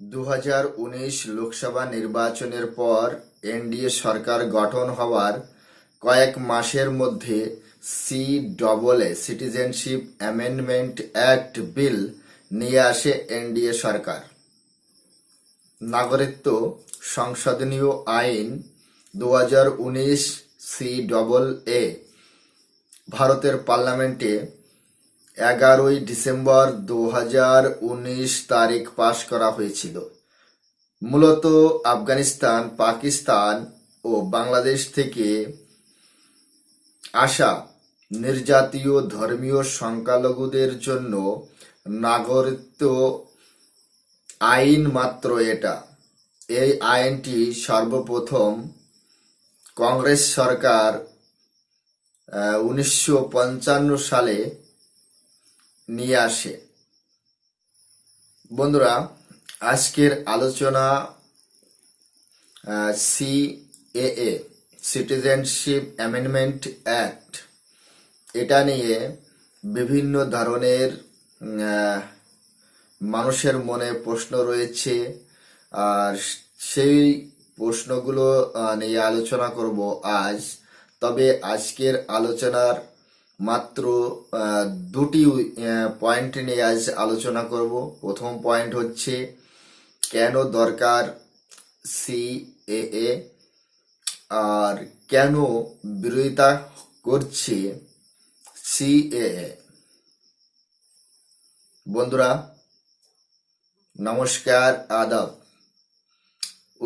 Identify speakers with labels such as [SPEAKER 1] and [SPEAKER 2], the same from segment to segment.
[SPEAKER 1] দু হাজার উনিশ লোকসভা নির্বাচনের পর এনডিএ সরকার গঠন হওয়ার কয়েক মাসের মধ্যে C double A citizenship amendment act bill নিয়ে আসে এনডিএ সরকার। নাগরিকত্ব সংশোধনীয় আইন দু সি ডবল এ ভারতের পার্লামেন্টে এগারোই ডিসেম্বর দু হাজার উনিশ তারিখ পাশ করা হয়েছিল। মূলত আফগানিস্তান, পাকিস্তান ও বাংলাদেশ থেকে আসা নির্যাতীয় ধর্মীয় সংখ্যালঘুদের জন্য নাগরিকত্ব আইন মাত্র এটা। এই আইনটি সর্বপ্রথম কংগ্রেস সরকার উনিশশো পঞ্চান্ন সালে নিয়ে আসে। বন্ধুরা, আজকের আলোচনা C A citizenship amendment act এটা নিয়ে বিভিন্ন ধরনের মানুষের মনে প্রশ্ন রয়েছে। আর সেই প্রশ্নগুলো নিয়ে আলোচনা করব আজ। তবে আজকের আলোচনার মাত্র দুটি পয়েন্ট নিয়ে আজ আলোচনা করব। প্রথম পয়েন্ট হচ্ছে, কেন দরকার সি এ আর কেন বিরোধিতা করছে সি বন্ধুরা, নমস্কার, আদাব।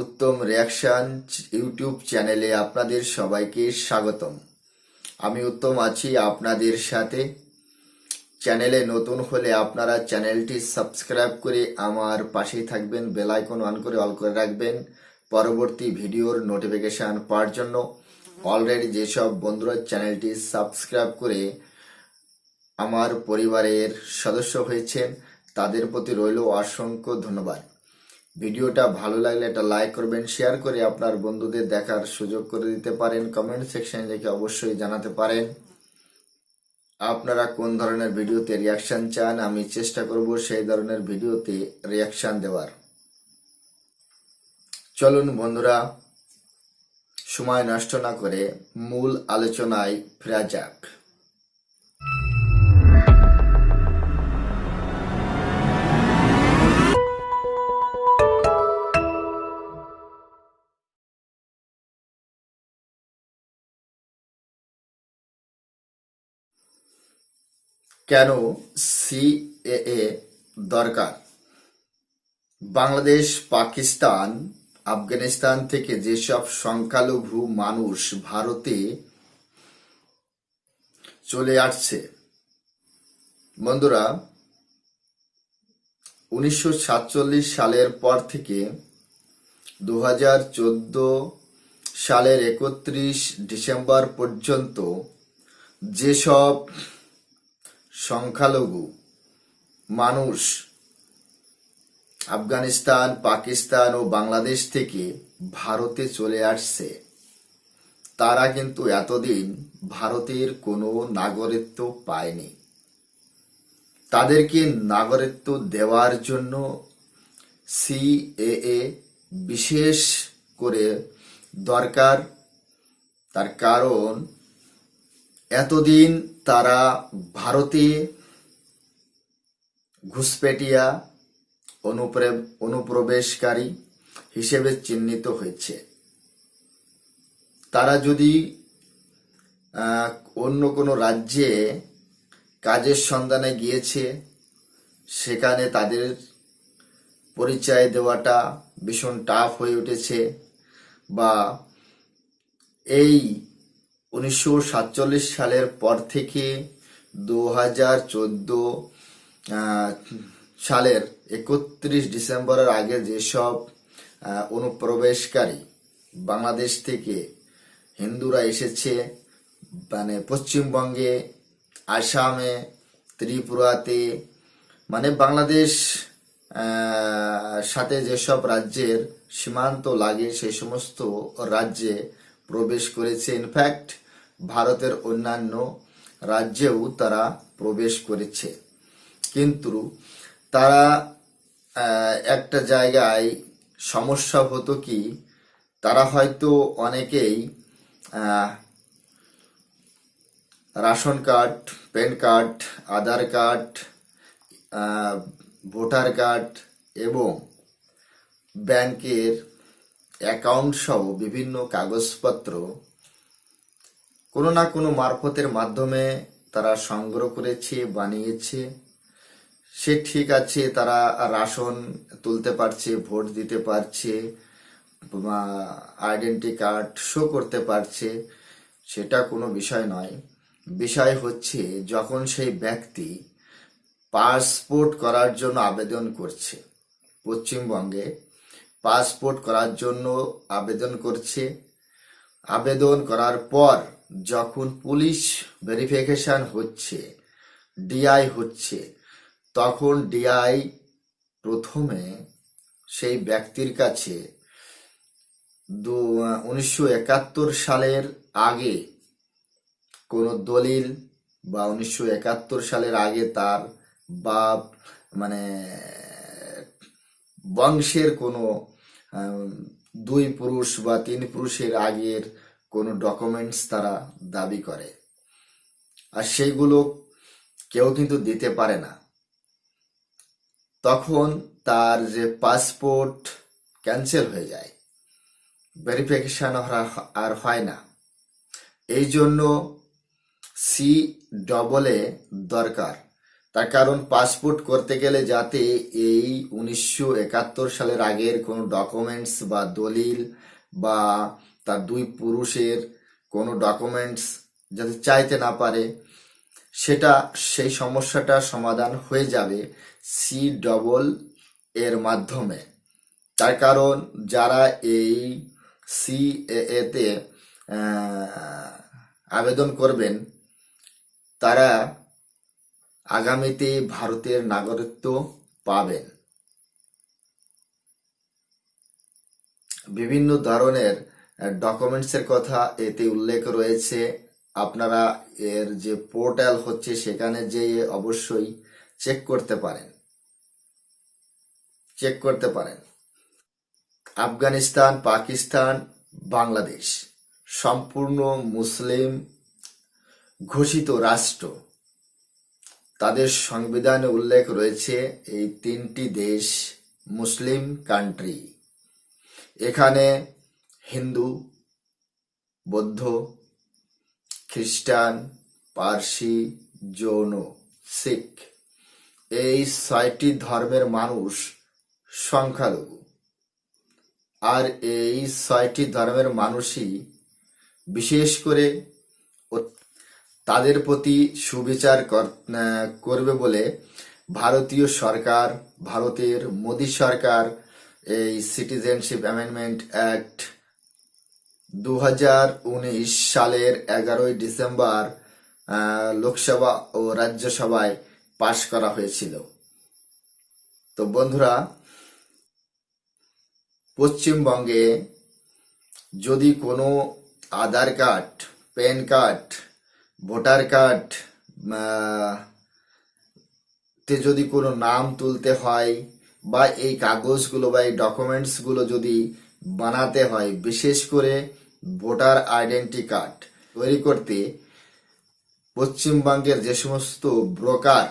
[SPEAKER 1] উত্তম রিয়াকশন ইউটিউব চ্যানেলে আপনাদের সবাইকে স্বাগতম। আমি উত্তম আছি আপনাদের সাথে। চ্যানেলে নতুন হলে আপনারা চ্যানেলটি সাবস্ক্রাইব করে আমার পাশেই থাকবেন, বেল আইকন অন করে অল করে রাখবেন পরবর্তী ভিডিওর নোটিফিকেশন পাওয়ার জন্য। অলরেডি যেসব বন্ধুরা চ্যানেলটি সাবস্ক্রাইব করে আমার পরিবারের সদস্য হয়েছেন, তাদের প্রতি রইল অসংখ্য ধন্যবাদ। ভিডিওটা ভালো লাগলে একটা লাইক করবেন শেয়ার করে আপনার বন্ধুদের দেখার সুযোগ করে দিতে পারেন কমেন্ট সেকশনে লিখে অবশ্যই জানাতে পারেন। আপনারা কোন ধরনের ভিডিওতে রিয়াকশন চান, আমি চেষ্টা করব সেই ধরনের ভিডিওতে রিয়াকশন দেওয়ার। চলুন বন্ধুরা, সময় নষ্ট না করে মূল আলোচনায় ফেরা যাক। কেন সিএএ দরকার? বাংলাদেশ, পাকিস্তান, আফগানিস্তান থেকে যেসব সংখ্যালঘু মানুষ ভারতে চলে আসছে, বন্ধুরা, উনিশশো সাতচল্লিশ সালের পর থেকে দু হাজার চোদ্দ সালের একত্রিশ ডিসেম্বর পর্যন্ত যেসব সংখ্যালঘু, মানুষ, আফগানিস্তান, পাকিস্তান ও বাংলাদেশ থেকে ভারতে চলে আসছে। তারা কিন্তু এতদিন ভারতের কোনো নাগরিকত্ব পায়নি। তাদেরকে নাগরিকত্ব দেওয়ার জন্য সিএএ বিশেষ করে দরকার, তার কারণ এতদিন তারা ভারতে ঘুষপেটিয়া অনুপ্রে- অনুপ্রবেশকারী হিসেবে চিহ্নিত হয়েছে। তারা যদি অন্য কোনো রাজ্যে কাজের সন্ধানে গিয়েছে, সেখানে তাদের পরিচয় দেওয়াটা ভীষণ টাফ হয়ে উঠেছে বা এই উনিশশো সাতচল্লিশ সালের পর থেকে দু হাজার চোদ্দ সালের একত্রিশ ডিসেম্বরের আগে যেসব অনুপ্রবেশকারী বাংলাদেশ থেকে হিন্দুরা এসেছে মানে পশ্চিমবঙ্গে, আসামে, ত্রিপুরাতে মানে বাংলাদেশ সাথে যেসব রাজ্যের সীমান্ত লাগে, সেই সমস্ত রাজ্যে প্রবেশ করেছে। ইনফ্যাক্ট ভারতের অন্যান্য রাজ্যেও তারা প্রবেশ করেছে। কিন্তু তারা একটা জায়গায় সমস্যা হতো কি, তারা হয়তো অনেকেই ration card, PAN card, Aadhaar card voter card এবং ব্যাংকের অ্যাকাউন্ট সহ বিভিন্ন কাগজপত্র কোনো না কোনো মারফতের মাধ্যমে তারা সংগ্রহ করেছে, বানিয়েছে। সে ঠিক আছে, তারা রাশন তুলতে পারছে, ভোট দিতে পারছে আইডেন্টি কার্ড শো করতে পারছে, সেটা কোনো বিষয় নয়। বিষয় হচ্ছে, যখন সেই ব্যক্তি পাসপোর্ট করার জন্য আবেদন করছে, পশ্চিমবঙ্গে পাসপোর্ট করার জন্য আবেদন করছে, আবেদন করার পর যখন পুলিশ ভেরিফিকেশন হচ্ছে, ডিআই হচ্ছে, তখন ডিআই প্রথমে সেই ব্যক্তির কাছে দু, উনিশশো একাত্তর সালের আগে কোনো দলিল বা উনিশশো একাত্তর সালের আগে তার বাপ মানে বংশের কোনো দুই পুরুষ বা তিন পুরুষের আগের কোনো ডকুমেন্টস তারা দাবি করে। আর সেইগুলো কেউ কিন্তু দিতে পারে না। তখন তার যে পাসপোর্ট ক্যান্সেল হয়ে যায়। ভেরিফিকেশন আর হয় না। এই জন্য সি ডবল এ দরকার। তার কারণ পাসপোর্ট করতে গেলে যাতে এই উনিশশো একাত্তর সালের আগের কোনো ডকুমেন্টস বা দলিল বা তার দুই পুরুষের কোনো ডকুমেন্টস যাতে চাইতে না পারে, সেটা, সেই সমস্যাটা সমাধান হয়ে যাবে সি ডবল এর মাধ্যমে। তার কারণ যারা এই সি এতে আবেদন করবেন, তারা আগামীতে ভারতের নাগরিকত্ব পাবেন। বিভিন্ন ধরনের ডকুমেন্টসের কথা এতে উল্লেখ রয়েছে। আপনারা এর যে পোর্টাল হচ্ছে, সেখানে যেয়ে অবশ্যই চেক করতে পারেন। চেক করতে পারেন। আফগানিস্তান, পাকিস্তান, বাংলাদেশ সম্পূর্ণ মুসলিম ঘোষিত রাষ্ট্র। তাদের সংবিধানে উল্লেখ রয়েছে, এই তিনটি দেশ মুসলিম কান্ট্রি এখানে হিন্দু, বৌদ্ধ, খ্রিস্টান, পার্সি, জৈন, শিখ এই ছয়টি ধর্মের মানুষ সংখ্যালঘু। আর এই ছয়টি ধর্মের মানুষই বিশেষ করে তাদের প্রতি সুবিচার কর- করবে বলে ভারতীয় সরকার, ভারতের মোদী সরকার, এই সিটিজেনশিপ অ্যামেন্ডমেন্ট অ্যাক্ট উনিশ সালের এগারোই ডিসেম্বর লোকসভা ও রাজ্যসভায় পাশ করা হয়েছিল। তো বন্ধুরা, পশ্চিমবঙ্গে যদি কোনো Aadhaar card, PAN card, voter card তে যদি কোনো নাম তুলতে হয় বা এই কাগজগুলো বা এই ডকুমেন্টসগুলো যদি বানাতে হয়, বিশেষ করে ভোটার আইডেন্টি কার্ড তৈরি করতে পশ্চিমবঙ্গের যে সমস্ত ব্রোকার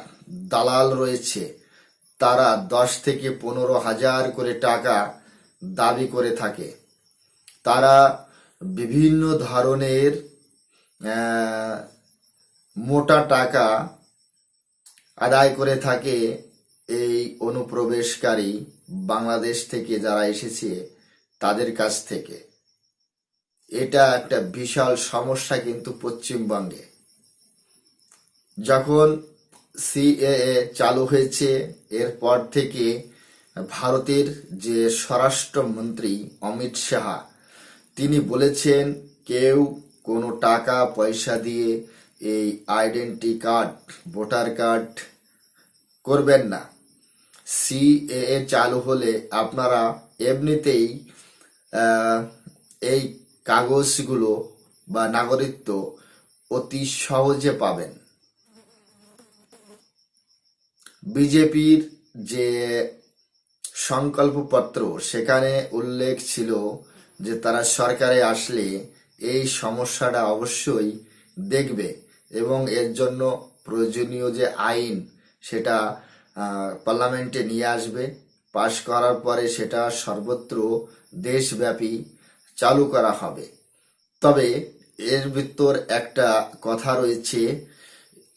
[SPEAKER 1] দালাল রয়েছে, তারা দশ থেকে পনেরো হাজার করে টাকা দাবি করে থাকে। তারা বিভিন্ন ধরনের মোটা টাকা আদায় করে থাকে এই অনুপ্রবেশকারী বাংলাদেশ থেকে যারা এসেছে তাদের কাছ থেকে। এটা একটা বিশাল সমস্যা কিন্তু পশ্চিমবঙ্গে। যখন সিএএ চালু হয়েছে, এরপর থেকে ভারতের যে স্বরাষ্ট্রমন্ত্রী অমিত শাহ, তিনি বলেছেন, কেউ কোনো টাকা, পয়সা দিয়ে এই আইডেন্টি কার্ড, ভোটার কার্ড করবেন না। সিএএ চালু হলে আপনারা এমনিতেই এই কাগজগুলো বা নাগরিকত্ব অতি সহজে পাবেন। বিজেপির যে সংকল্পপত্র, সেখানে উল্লেখ ছিল যে তারা সরকারে আসলে এই সমস্যাটা অবশ্যই দেখবে এবং এর জন্য প্রয়োজনীয় যে আইন, সেটা পার্লামেন্টে নিয়ে আসবে। পাশ করার পরে সেটা সর্বত্র দেশব্যাপী চালু করা হবে। তবে এর ভিতর একটা কথা রয়েছে।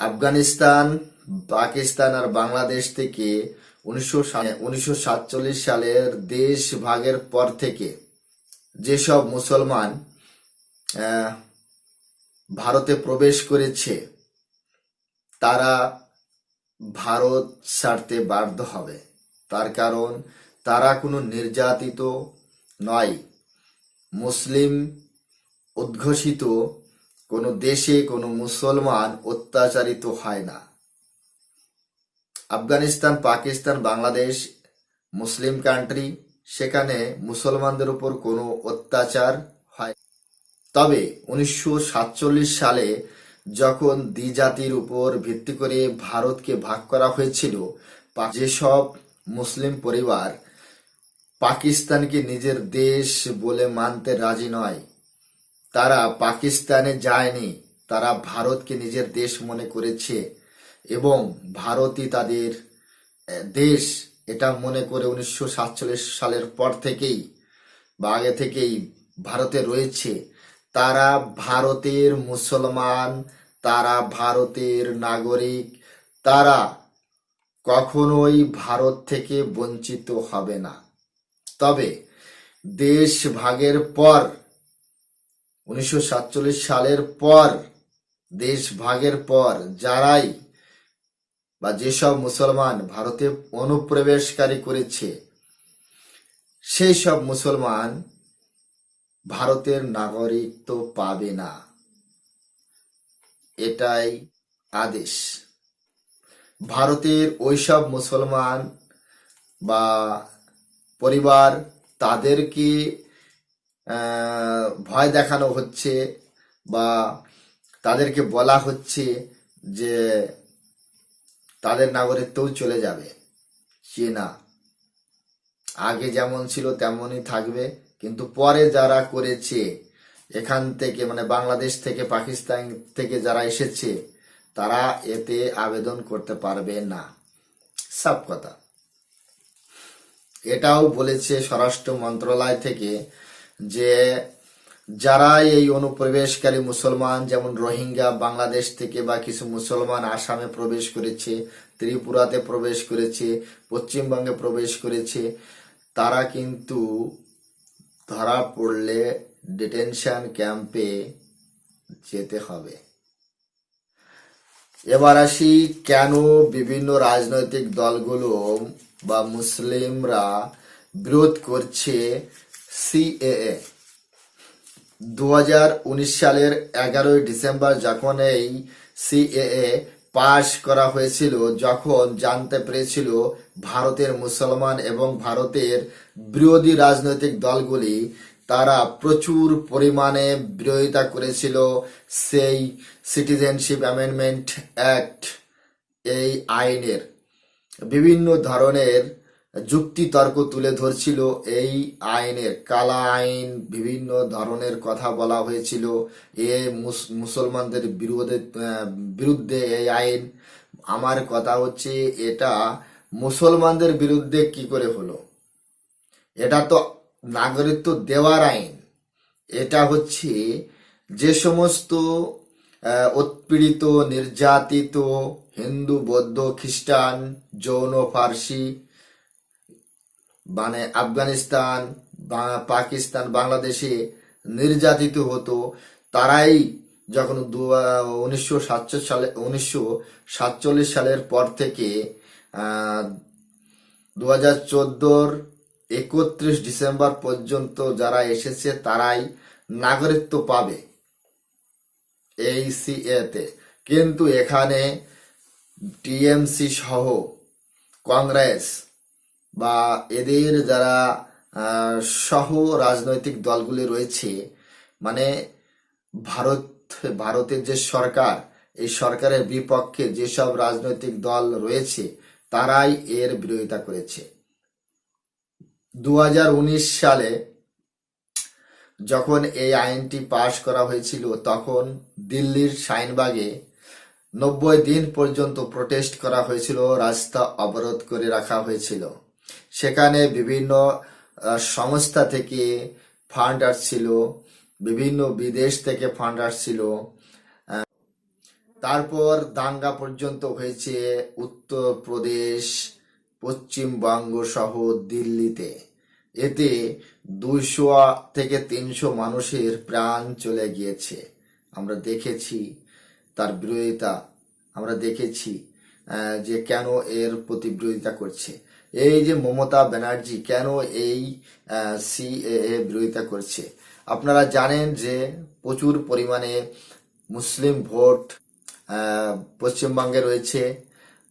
[SPEAKER 1] আফগানিস্তান, পাকিস্তান আর বাংলাদেশ থেকে উনিশশো সালের দেশ ভাগের পর থেকে যেসব মুসলমান ভারতে প্রবেশ করেছে, তারা ভারত ছাড়তে বাধ্য হবে। তার কারণ, তারা কোনো নির্যাতিত নয়। মুসলিম উদ্ঘোষিত কোনো দেশে কোনো মুসলমান অত্যাচারিত হয় না। আফগানিস্তান, পাকিস্তান, বাংলাদেশ, মুসলিম কান্ট্রি সেখানে মুসলমানদের উপর কোনো অত্যাচার হয়। তবে উনিশশো সাতচল্লিশ সালে যখন দ্বিজাতির উপর ভিত্তি করে ভারতকে ভাগ করা হয়েছিল যেসব মুসলিম পরিবার পাকিস্তানকে নিজের দেশ বলে মানতে রাজি নয়। তারা পাকিস্তানে যায়নি, তারা ভারতকে নিজের দেশ মনে করেছে এবং ভারতই তাদের দেশ। এটা মনে করে উনিশশো সাতচল্লিশ সালের পর থেকেই বা আগে থেকেই ভারতে রয়েছে। তারা ভারতের মুসলমান, তারা ভারতের নাগরিক, তারা কখনোই ভারত থেকে বঞ্চিত হবে না। তবে দেশ ভাগের পর, উনিশশো সাতচল্লিশ সালের পর, দেশ ভাগের পর যারাই বা যেসব মুসলমান ভারতে অনুপ্রবেশকারী করেছে, সেই সব মুসলমান ভারতের নাগরিকত্ব পাবে না। এটাই আদেশ। ভারতের ওইসব মুসলমান বা পরিবার, তাদেরকে ভয় দেখানো হচ্ছে বা তাদেরকে বলা হচ্ছে যে তাদের নাগরিকত্বও চলে যাবে। যে না। আগে যেমন ছিল তেমনই থাকবে। কিন্তু পরে যারা করেছে, এখান থেকে মানে বাংলাদেশ থেকে, পাকিস্তান থেকে যারা এসেছে, তারা এতে আবেদন করতে পারবে না। সব কথা। এটাও বলেছে স্বরাষ্ট্র মন্ত্রণালয় থেকে যে যারা এই অনুপ্রবেশকারী মুসলমান, যেমন রোহিঙ্গা বাংলাদেশ থেকে বা কিছু মুসলমান আসামে প্রবেশ করেছে, ত্রিপুরাতে প্রবেশ করেছে, পশ্চিমবঙ্গে প্রবেশ করেছে, তারা কিন্তু ধরা পড়লে ডিটেনশন ক্যাম্পে যেতে হবে। এবার আসি কেন বিভিন্ন রাজনৈতিক দলগুলো বা মুসলিমরা বিরোধ করছে সিএএ। দু হাজার উনিশ সালের এগারোই ডিসেম্বর যখন এই সিএএ পাশ করা হয়েছিল, যখন জানতে পেরেছিল ভারতের মুসলমান এবং ভারতের বিরোধী রাজনৈতিক দলগুলি তারা প্রচুর পরিমাণে বিরোধিতা করেছিল, সেই সিটিজেনশিপ অ্যামেন্ডমেন্ট অ্যাক্ট এই আইনের। বিভিন্ন ধরনের যুক্তি তর্ক তুলে ধরছিল। এই আইনের কালা আইন, বিভিন্ন ধরনের কথা বলা হয়েছিল। এ মুস- মুসলমানদের বিরোধে বিরুদ্ধে এই আইন। আমার কথা হচ্ছে, এটা মুসলমানদের বিরুদ্ধে কি করে হলো? এটা তো নাগরিকত্ব দেওয়ার আইন। এটা হচ্ছে যে সমস্ত উৎপীড়িত, নির্যাতিত হিন্দু, বৌদ্ধ, খ্রিস্টান, যৌন, ফার্সি মানে আফগানিস্তান পাকিস্তান, বাংলাদেশে নির্যাতিত হতো। তারাই যখন দু উনিশশো সালে, উনিশশো সাতচল্লিশ সালের পর থেকে দু হাজার চোদ্দোর একত্রিশ ডিসেম্বর পর্যন্ত যারা এসেছে, তারাই নাগরিকত্ব পাবে এই সিএতে কিন্তু এখানে টিএমসি সহ কংগ্রেস বা এদের যারা সহ রাজনৈতিক দলগুলি রয়েছে মানে ভারত, ভারতের যে সরকার, এই সরকারের বিপক্ষে যেসব রাজনৈতিক দল রয়েছে, তারাই এর বিরোধিতা করেছে। দু হাজার উনিশ সালে যখন এই আইনটি পাশ করা হয়েছিল, তখন দিল্লির শাইনবাগে নব্বই দিন পর্যন্ত প্রটেস্ট করা হয়েছিল, রাস্তা অবরোধ করে রাখা হয়েছিল। সেখানে বিভিন্ন সংস্থা থেকে ফান্ড আসছিল, বিভিন্ন বিদেশ থেকে ফান্ড আসছিল। তারপর দাঙ্গা পর্যন্ত হয়েছে উত্তরপ্রদেশ পশ্চিমবঙ্গ সহ দিল্লিতে। এতে দুইশো থেকে তিনশো মানুষের প্রাণ চলে গিয়েছে। আমরা দেখেছি তার বিরোধিতা আমরা দেখেছি যে কেন এর প্রতি বিরোধিতা করছে। এই যে মমতা ব্যানার্জি কেন এই সিএএ বিরোধিতা করছে? আপনারা জানেন যে প্রচুর পরিমাণে মুসলিম ভোট পশ্চিমবঙ্গে রয়েছে।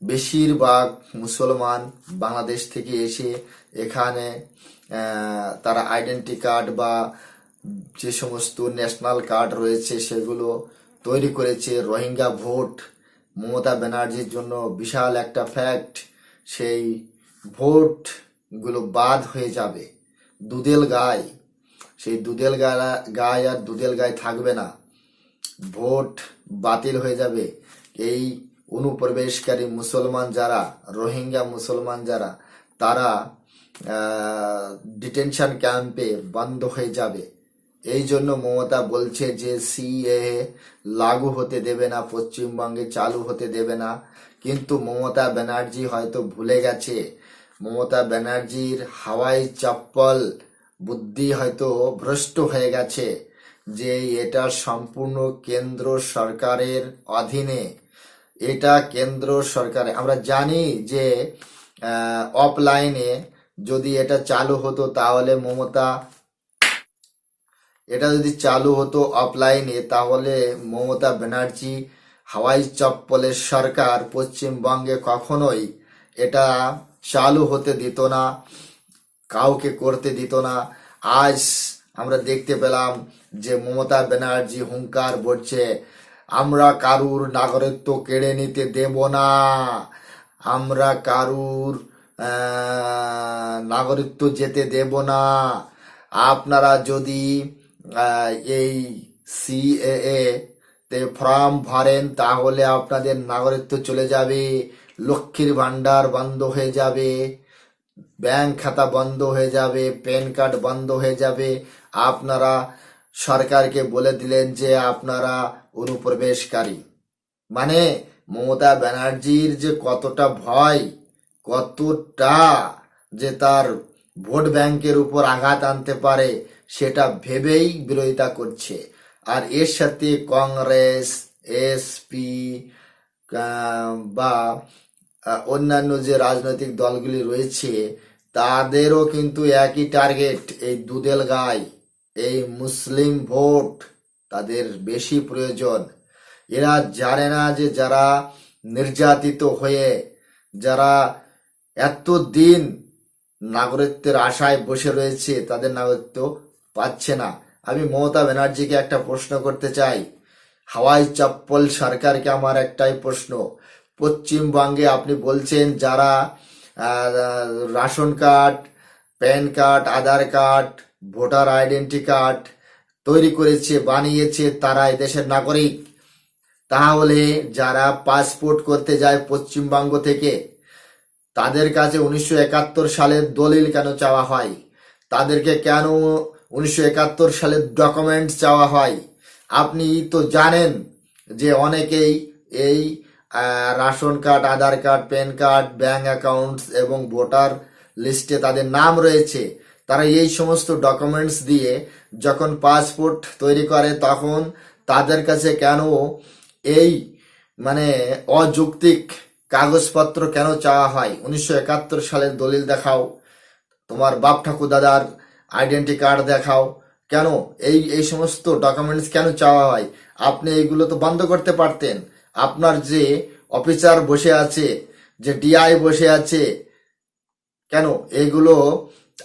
[SPEAKER 1] বেশিরভাগ মুসলমান বাংলাদেশ থেকে এসে এখানে তারা আইডেন্টি কার্ড বা যে সমস্ত ন্যাশনাল কার্ড রয়েছে সেগুলো তৈরি করেছে রোহিঙ্গা ভোট। মমতা ব্যানার্জির জন্য বিশাল একটা ফ্যাক্ট সেই ভোটগুলো বাদ হয়ে যাবে। দুদেল গায় সেই দুদেল গায়ে গায়ে আর দুদেল গায়ে থাকবে না। ভোট বাতিল হয়ে যাবে। এই অনুপ্রবেশকারী মুসলমান যারা, রোহিঙ্গা মুসলমান যারা, তারা ডিটেনশন ক্যাম্পে বন্ধ হয়ে যাবে। এই জন্য মমতা বলছে যে সিএ লাগু হতে দেবে না, পশ্চিমবঙ্গে চালু হতে দেবে না। কিন্তু মমতা ব্যানার্জি হয়তো ভুলে গেছে। মমতা ব্যানার্জির হাওয়াই চপ্পল বুদ্ধি হয়তো ভ্রষ্ট হয়ে গেছে যে এটা সম্পূর্ণ কেন্দ্র সরকারের অধীনে। এটা কেন্দ্র সরকারে, আমরা জানি যে অফলাইনে যদি এটা চালু হতো তাহলে মমতা এটা যদি চালু হতো অফলাইনে তাহলে মমতা ব্যানার্জি, হাওয়াই চপ্পলের সরকার পশ্চিমবঙ্গে কখনোই এটা চালু হতে দিত না, কাউকে করতে দিত না। আজ আমরা দেখতে পেলাম যে মমতা ব্যানার্জি হুঙ্কার বলছে আমরা কারুর নাগরিকত্ব কেড়ে নিতে দেব না। আমরা কারুর নাগরিকত্ব যেতে দেব না। আপনারা যদি এই সিএএ তে ফর্ম ভরেন, তাহলে আপনাদের নাগরিকত্ব চলে যাবে, লক্ষ্মীর ভান্ডার বন্ধ হয়ে যাবে, ব্যাংক খাতা বন্ধ হয়ে যাবে, প্যান কার্ড বন্ধ হয়ে যাবে। আপনারা সরকারকে বলে দিলেন যে আপনারা অনুপ্রবেশকারী। মানে মমতা ব্যানার্জির যে কতটা ভয়, কতটা যে তার ভোট ব্যাংকের উপর আঘাত আনতে পারে সেটা ভেবেই বিরোধিতা করছে। আর এর সাথে কংগ্রেস, এসপি বা অন্যান্য যে রাজনৈতিক দলগুলি রয়েছে, তাদেরও কিন্তু একই টার্গেট, এই দুদেল গাই এই মুসলিম ভোট তাদের বেশি প্রয়োজন। এরা জানে না যে যারা নির্যাতিত হয়ে, যারা এত দিন নাগরিকত্বের আশায় বসে রয়েছে, তাদের নাগরিকত্ব পাচ্ছে না। আমি মমতা ব্যানার্জিকে একটা প্রশ্ন করতে চাই। হাওয়াই চপ্পল সরকারকে আমার একটাই প্রশ্ন। পশ্চিমবঙ্গে আপনি বলছেন যারা ration card, PAN card, Aadhaar card, voter identity card তৈরি করেছে, বানিয়েছে তারা এদেশের নাগরিক। তাহলে যারা পাসপোর্ট করতে যায় পশ্চিমবঙ্গ থেকে, তাদের কাছে উনিশশো একাত্তর সালের দলিল কেন চাওয়া হয়? তাদেরকে কেন উনিশশো একাত্তর সালের ডকুমেন্টস চাওয়া হয়। আপনি তো জানেন যে অনেকেই এই ration card Aadhaar card PAN card bank accounts এবং ভোটার লিস্টে তাদের নাম রয়েছে। তারা এই সমস্ত ডকুমেন্টস দিয়ে যখন পাসপোর্ট তৈরি করে তখন তাদের কাছে কেন এই মানে অযৌক্তিক কাগজপত্র কেন চাওয়া হয়? উনিশশো একাত্তর সালের দলিল দেখাও। তোমার বাপ ঠাকুর দাদার আইডেন্টি কার্ড দেখাও। কেন? এই এই সমস্ত ডকুমেন্টস কেন চাওয়া হয়? আপনি এইগুলো তো বন্ধ করতে পারতেন। আপনার যে অফিসার বসে আছে, যে ডিআই বসে আছে, কেন? এগুলো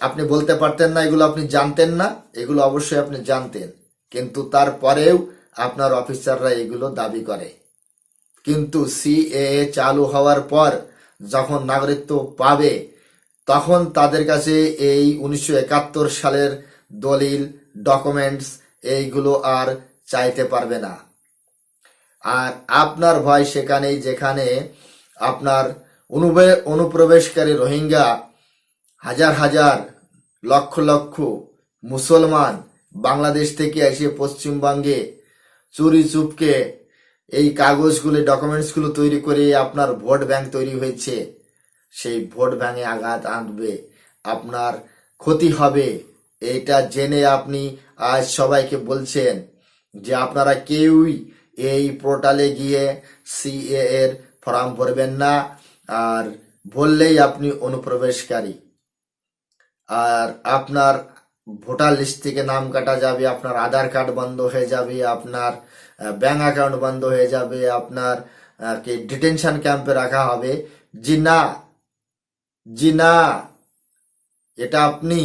[SPEAKER 1] আপনি বলতে পারতেন না, এগুলো আপনি জানতেন না, এগুলো অবশ্যই আপনি জানতেন। কিন্তু তারপরেও আপনার অফিসাররা এগুলো দাবি করে। কিন্তু সিএএ চালু হওয়ার পর যখন নাগরিকত্ব পাবে তখন তাদের কাছে এই উনিশশো একাত্তর সালের দলিল ডকুমেন্টস এইগুলো আর চাইতে পারবে না। আর আপনার ভয় সেখানেই, যেখানে আপনার অনুপ্রবেশকারী রোহিঙ্গা হাজার হাজার লক্ষ লক্ষ মুসলমান বাংলাদেশ থেকে এসে পশ্চিমবঙ্গে চুরি চুপকে এই কাগজগুলো ডকুমেন্টসগুলো তৈরি করে আপনার ভোট ব্যাংক তৈরি হয়েছে। সেই ভোট ব্যাংকে আঘাত আনবে। আপনার ক্ষতি হবে। এটা জেনে আপনি আজ সবাইকে বলছেন যে আপনারা কেউই এই পোর্টালে গিয়ে সিএ এর ফর্ম ভরবেন না। আর বললেই আপনি অনুপ্রবেশকারী। আর আপনার ভোটার লিস্ট থেকে নাম কাটা যাবে, আপনার আধার কার্ড বন্ধ হয়ে যাবে, আপনার ব্যাঙ্ক অ্যাকাউন্ট বন্ধ হয়ে যাবে, আপনার কি, ডিটেনশন ক্যাম্পে রাখা হবে। যে না জি না। এটা আপনি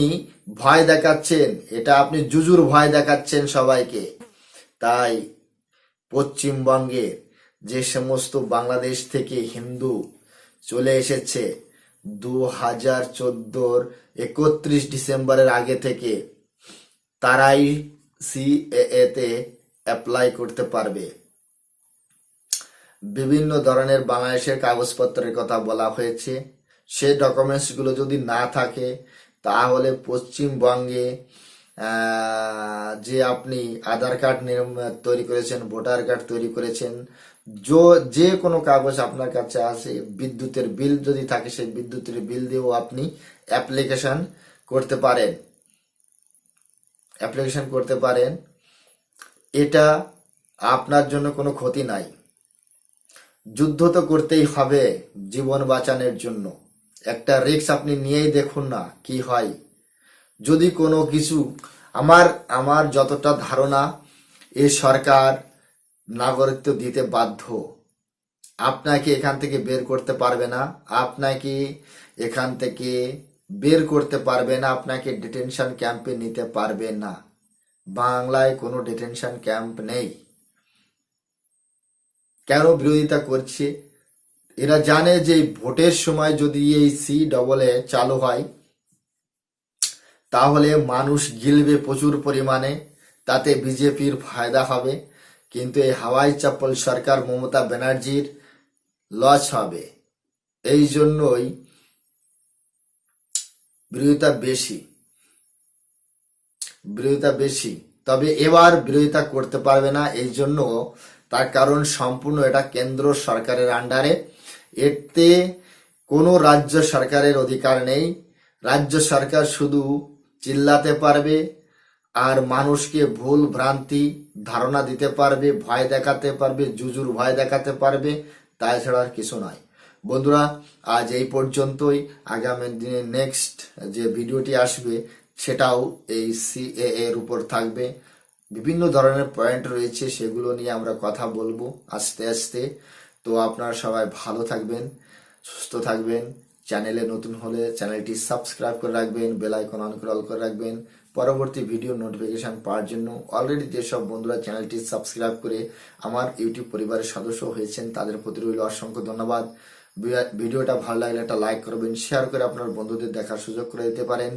[SPEAKER 1] ভয় দেখাচ্ছেন। এটা আপনি জুজুর ভয় দেখাচ্ছেন সবাইকে। তাই পশ্চিমবঙ্গে যে সমস্ত বাংলাদেশ থেকে হিন্দু চলে এসেছে দু হাজার চোদ্দোর একত্রিশ ডিসেম্বরের আগে থেকে তারাই সিএএ তে অ্যাপ্লাই করতে পারবে। বিভিন্ন ধরনের বাংলাদেশের কাগজপত্রের কথা বলা হয়েছে। সে ডকুমেন্টসগুলো যদি না থাকে, তাহলে পশ্চিমবঙ্গে যে আপনি আধার কার্ড তৈরি করেছেন, ভোটার কার্ড তৈরি করেছেন, যে কোনো কাগজ আপনার কাছে আছে, বিদ্যুতের বিল যদি থাকে, সেই বিদ্যুতের বিল দিয়েও আপনি অ্যাপ্লিকেশন করতে পারেন। অ্যাপ্লিকেশন করতে পারেন। এটা আপনার জন্য কোনো ক্ষতি নাই। যুদ্ধ তো করতেই হবে জীবন বাঁচানোর জন্য। একটা রিস্ক আপনি নিয়েই দেখুন না কি হয়। যদি কোনো কিছু, আমার আমার যতটা ধারণা এ সরকার নাগরিকত্ব দিতে বাধ্য, আপনাকে এখান থেকে বের করতে পারবে না, আপনাকে এখান থেকে বের করতে পারবে না, আপনাকে ডিটেনশন ক্যাম্পে নিতে পারবে না। বাংলায় কোনো ডিটেনশন ক্যাম্প নেই। কেন বিরোধিতা করছে? এরা জানে যে ভোটের সময় যদি এই সি ডবল এ চালু হয়, তাহলে মানুষ গিলবে প্রচুর পরিমাণে, তাতে বিজেপির ফায়দা হবে। কিন্তু এই হাওয়াই চাপ্পল সরকার মমতা ব্যানার্জির লস হবে। এই জন্যই বিরোধিতা বেশি বিরোধিতা বেশি। তবে এবার বিরোধিতা করতে পারবে না, এই জন্য তার কারণ সম্পূর্ণ এটা কেন্দ্র সরকারের আন্ডারে এতে কোনো রাজ্য সরকারের অধিকার নেই। রাজ্য সরকার শুধু চিল্লাতে পারবে আর মানুষকে ভুল ভ্রান্তি ধারণা দিতে পারবে, ভয় দেখাতে পারবে, জুজুর ভয় দেখাতে পারবে তাই ছাড়া আর কিছু নয়। বন্ধুরা, আজ এই পর্যন্তই। আগামী দিনে নেক্সট যে ভিডিওটি আসবে, সেটাও এই সিএ এর উপর থাকবে। বিভিন্ন ধরনের পয়েন্ট রয়েছে, সেগুলো নিয়ে আমরা কথা বলব আস্তে আস্তে। তো আপনারা সবাই ভালো থাকবেন, সুস্থ থাকবেন। চ্যানেলে নতুন হলে চ্যানেলটি সাবস্ক্রাইব করে রাখবেন, বেল আইকন অন করে অল করে রাখবেন। পরবর্তী ভিডিও নোটিফিকেশন পাওয়ার জন্য অলরেডি যেসব বন্ধুরা চ্যানেলটি সাবস্ক্রাইব করে আমার ইউটিউব পরিবারের সদস্য হয়েছেন, তাদের প্রতি রইল অসংখ্য ধন্যবাদ। ভিডিওটা ভালো লাগলে একটা লাইক করবেন শেয়ার করে আপনার বন্ধুদের দেখার সুযোগ করে দিতে পারেন।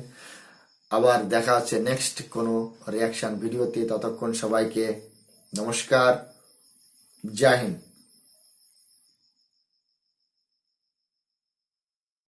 [SPEAKER 1] আবার দেখা হচ্ছে নেক্সট কোনো রিয়াকশন ভিডিওতে, ততক্ষণ সবাইকে নমস্কার, জয় হিন্দ।